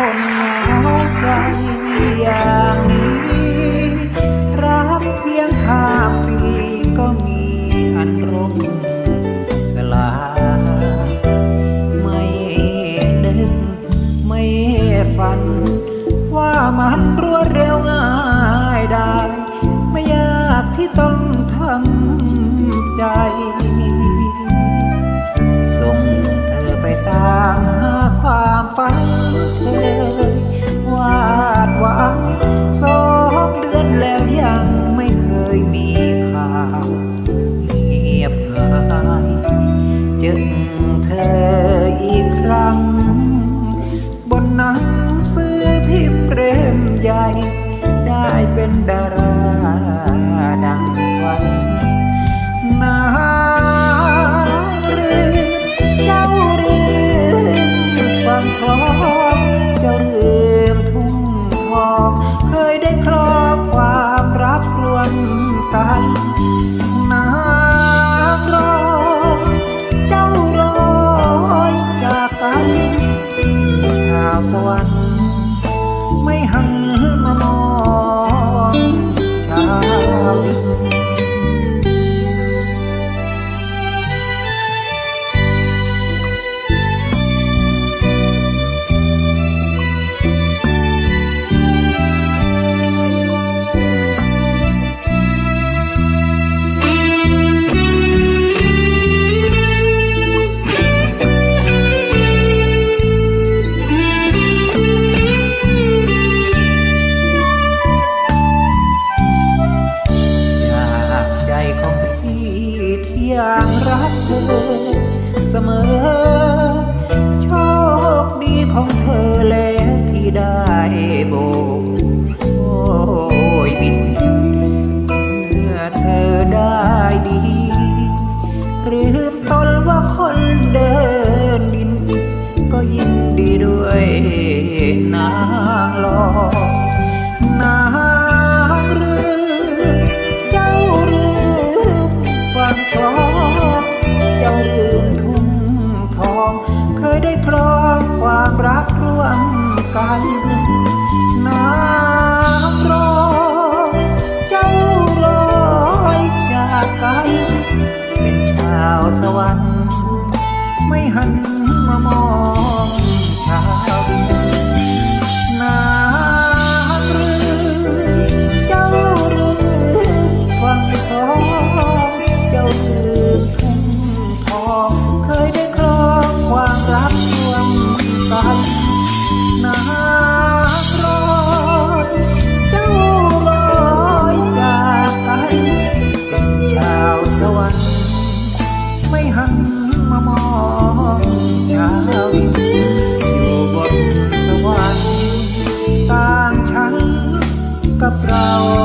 คนหนาใจอย่างนี้ รักเพียงข้ามปีก็มีอันร่มสลา ไม่นึกไม่ฝัน ว่ามันรวดเร็วง่ายได้ ไม่ยากที่ต้องทำใจ เคยได้ครอบความรักรวมกัน สมอ โชคดีของเธอแล้วที่ได้โบยบินเมื่อเธอได้ดีลืมตนว่าคนเดินดิน ก็ยินดีด้วยนางลอง 没恨。volta pra.